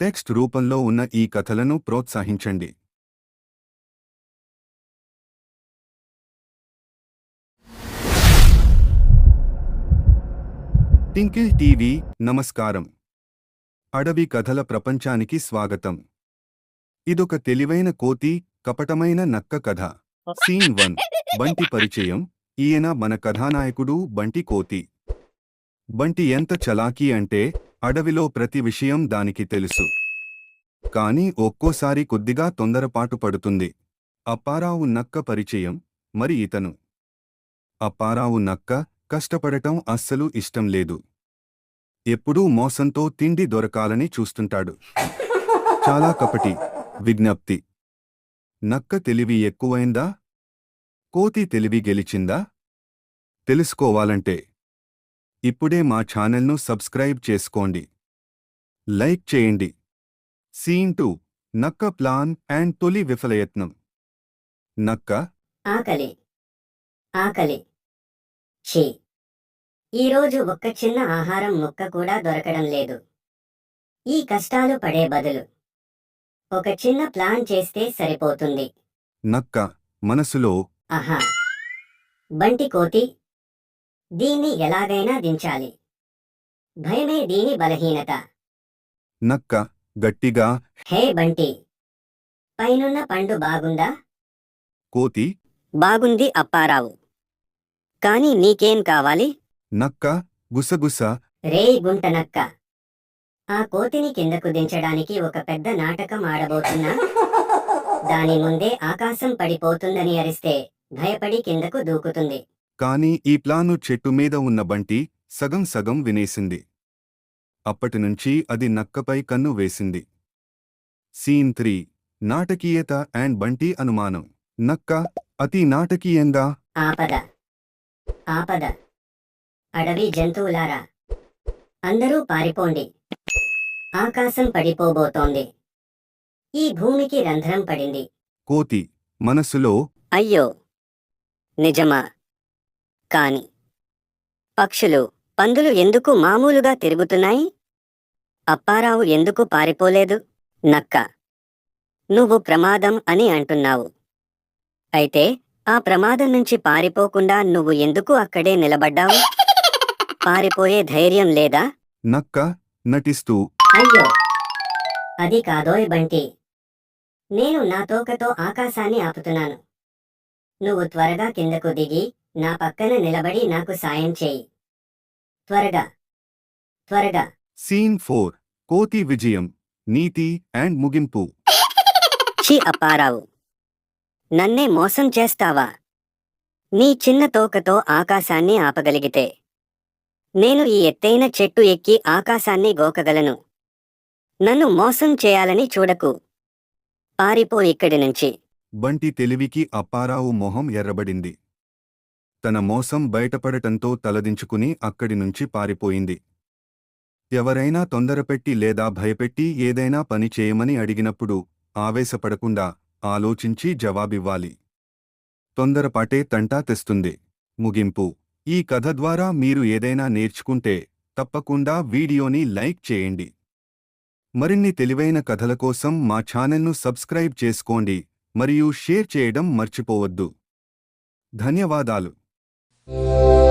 Text రూపంలో ఉన్న ఈ కథలను ప్రోత్సహించండి. టింకిల్ టీవీ నమస్కారం. అడవి కథల ప్రపంచానికి స్వాగతం. ఇదొక తెలివైన కోతి కపటమైన నక్క కథ. Scene one. బంటి పరిచయం. ఈయన మన కథానాయకుడు బంటి కోతి. బంటి ఎంత చలాకీ అంటే అడవిలో ప్రతి విషయం దానికి తెలుసు. కాని ఒక్కోసారి కొద్దిగా తొందరపాటు పడుతుంది. అప్పారావు నక్క పరిచయం మరి ఇతను. అప్పారావు నక్క కష్టపడటం అస్సలు ఇష్టం లేదు. ఎప్పుడూ మోసంతో తిండి దొరకాలని చూస్తుంటాడు. చాలా కపటి విజ్ఞప్తి. నక్క తెలివి ఎక్కువైందా? కోతి తెలివి గెలిచిందా? తెలుసుకోవాలంటే ఇప్పుడే మా ఛానల్ను సబ్స్క్రైబ్ చేసుకోండి. లైక్ చేయండి. సీన్ టూ నక్క ప్లాన్ అండ్ తొలి విఫలయత్నం. నక్క. ఆకలి. ఆకలి. ఛీ. ఈరోజు ఒక్క చిన్న ఆహారం ముక్క కూడా దొరకడం లేదు. ఈ కష్టాలు పడే బదులు. ఒక చిన్న ప్లాన్ చేస్తే సరిపోతుంది. నక్క. మనసులో. ఆహా. బంటి కోతి దీన్ని ఎలాగైనా దించాలి. భయమే దీని బలహీనత. నక్క గట్టిగా. హే బంటి పైనున్న పండు బాగుందా? కోతి. బాగుంది అప్పారావు. కాని నీకేం కావాలి? నక్క గుసగుస. రేయ్ గుంటనక్క ఆ కోతిని కిందకు దించడానికి ఒక పెద్ద నాటకం ఆడబోతున్నా? దాని ముందే ఆకాశం పడిపోతుందని అరిస్తే భయపడి కిందకు దూకుతుంది. కాని ఈ ప్లాను చెట్టు మీద ఉన్న బంటి సగం సగం వినేసింది. అప్పటినుంచి అది నక్కపై కన్ను వేసింది. Scene three. నాటకీయత అండ్ బంటి అనుమానం. నక్క అతి నాటకీయంగా ఆపద. ఆపద. అడవి జంతువులారా. అందరూ పారిపోండి. ఆకాశం పడిపోబోతోంది. ఈ భూమికి రంధ్రం పడింది. కోతి మనసులో అయ్యో. నిజమా? కాని. పక్షులు పందులు ఎందుకు మామూలుగా తిరుగుతున్నాయి? అప్పారావు ఎందుకు పారిపోలేదు? నక్క. నువ్వు ప్రమాదం అని అంటున్నావు. అయితే ఆ ప్రమాదం నుంచి పారిపోకుండా నువ్వు ఎందుకు అక్కడే నిలబడ్డావు? పారిపోయే ధైర్యం లేదా? నక్క నటిస్తూ. అయ్యో! అది కాదోయ్ బంటి. నేను నా తోకతో ఆకాశాన్ని ఆపుతున్నాను. నువ్వు త్వరగా కిందకు దిగి నా పక్కన నిలబడి నాకు సాయం చేయి. త్వరగా. త్వరగా. Scene four. కోతి విజయం. నీతి అండ్ ముగింపు. ఛీ అప్పారావు. నన్నే మోసం చేస్తావా? నీ చిన్న తోకతో ఆకాశాన్ని ఆపగలిగితే. నేను ఈ ఎత్తైన చెట్టు ఎక్కి ఆకాశాన్ని గోకగలను. నన్ను మోసం చేయాలని చూడకు. పారిపో ఇక్కడి నుంచి. బంటి తెలివికి అప్పారావు మొహం ఎర్రబడింది. తన మోసం బయటపడటంతో తలదించుకుని అక్కడి నుంచి పారిపోయింది. ఎవరైనా తొందరపెట్టి లేదా భయపెట్టి ఏదైనా పని చేయమని అడిగినప్పుడు ఆవేశపడకుండా ఆలోచించి జవాబివ్వాలి. తొందరపాటే తంటా తెస్తుంది. ముగింపు. ఈ కథ ద్వారా మీరు ఏదైనా నేర్చుకుంటే తప్పకుండా వీడియోని లైక్ చేయండి. మరిన్ని తెలివైన కథల కోసం మా ఛానల్ను సబ్స్క్రైబ్ చేసుకోండి మరియు షేర్ చేయడం మర్చిపోవద్దు. ధన్యవాదాలు. Música